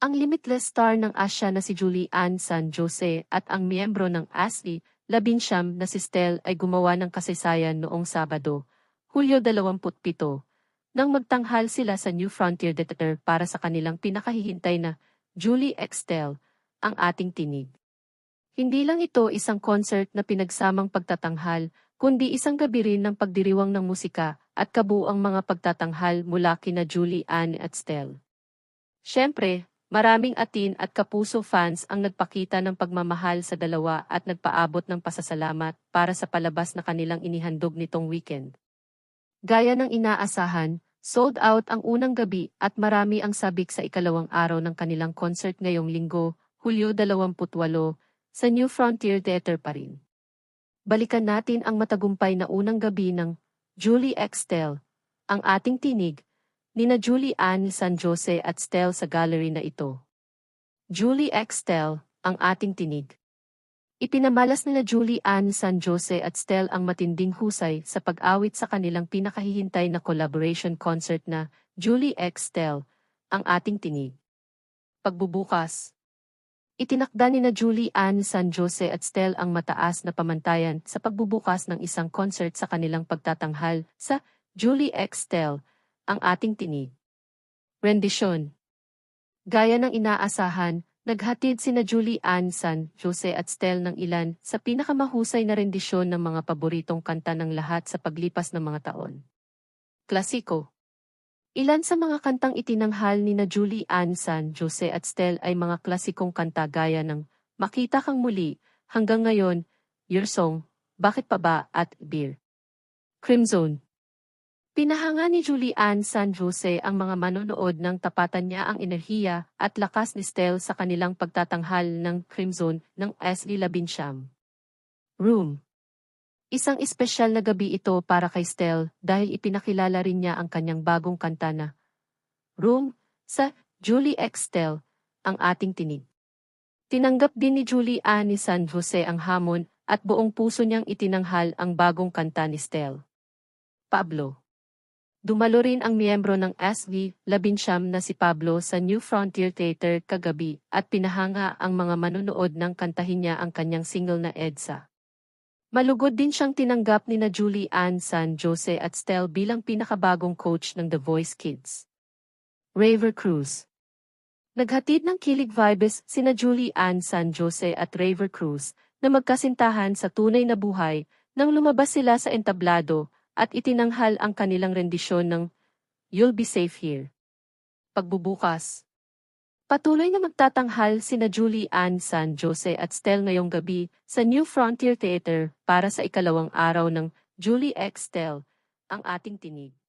Ang limitless star ng Asya na si Julie Ann San Jose at ang miyembro ng ASLI, labinsyam na si Stel ay gumawa ng kasaysayan noong Sabado, Hulyo 27, nang magtanghal sila sa New Frontier Theater para sa kanilang pinakahihintay na Julie X Stel, ang ating tinig. Hindi lang ito isang concert na pinagsamang pagtatanghal, kundi isang gabi rin ng pagdiriwang ng musika at kabuang mga pagtatanghal mula kina Julie Ann at Stel. Siyempre, Maraming atin at kapuso fans ang nagpakita ng pagmamahal sa dalawa at nagpaabot ng pasasalamat para sa palabas na kanilang inihandog nitong weekend. Gaya ng inaasahan, sold out ang unang gabi at marami ang sabik sa ikalawang araw ng kanilang concert ngayong linggo, Hulyo 28, sa New Frontier Theater pa rin. Balikan natin ang matagumpay na unang gabi ng Julie Extel, ang ating tinig, Nina Julie Ann San Jose at Stel sa gallery na ito. Julie X Stel, ang ating tinig. Ipinamalas nila Julie Ann San Jose at Stel ang matinding husay sa pag-awit sa kanilang pinakahihintay na collaboration concert na Julie X Stel, ang ating tinig. Pagbubukas Itinakda ni na Julie Ann San Jose at Stel ang mataas na pamantayan sa pagbubukas ng isang concert sa kanilang pagtatanghal sa Julie X Stel, ang ating tinig. Rendisyon Gaya ng inaasahan, naghatid sina Julie Ann San, Jose at Stel ng ilan sa pinakamahusay na rendisyon ng mga paboritong kanta ng lahat sa paglipas ng mga taon. Klasiko Ilan sa mga kantang itinanghal ni na Julie Ann San, Jose at Stel ay mga klasikong kanta gaya ng Makita Kang Muli, hanggang ngayon, Your Song, Bakit Pa Ba at Beer. Crimson Pinahanga ni Julian San Jose ang mga manonood ng tapatan niya ang enerhiya at lakas ni Stel sa kanilang pagtatanghal ng Crimson ng Ashley Labinsham. Room Isang espesyal na gabi ito para kay Stel dahil ipinakilala rin niya ang kanyang bagong kanta na Room sa Julie X Stel, ang ating tinig. Tinanggap din ni Julie Ann ni San Jose ang hamon at buong puso niyang itinanghal ang bagong kanta ni Stel. Pablo Dumalo rin ang miyembro ng SV, labinsyam na si Pablo sa New Frontier Theater kagabi at pinahanga ang mga manunood ng kantahin niya ang kanyang single na EDSA. Malugod din siyang tinanggap ni na Julie Ann San Jose at Stel bilang pinakabagong coach ng The Voice Kids. Raver Cruz Naghatid ng kilig vibes sina Julie Ann San Jose at Raver Cruz na magkasintahan sa tunay na buhay nang lumabas sila sa entablado at itinanghal ang kanilang rendisyon ng You'll Be Safe Here. Pagbubukas Patuloy na magtatanghal sina Julie Ann San Jose at Stel ngayong gabi sa New Frontier Theater para sa ikalawang araw ng Julie X Stel, ang ating tinig.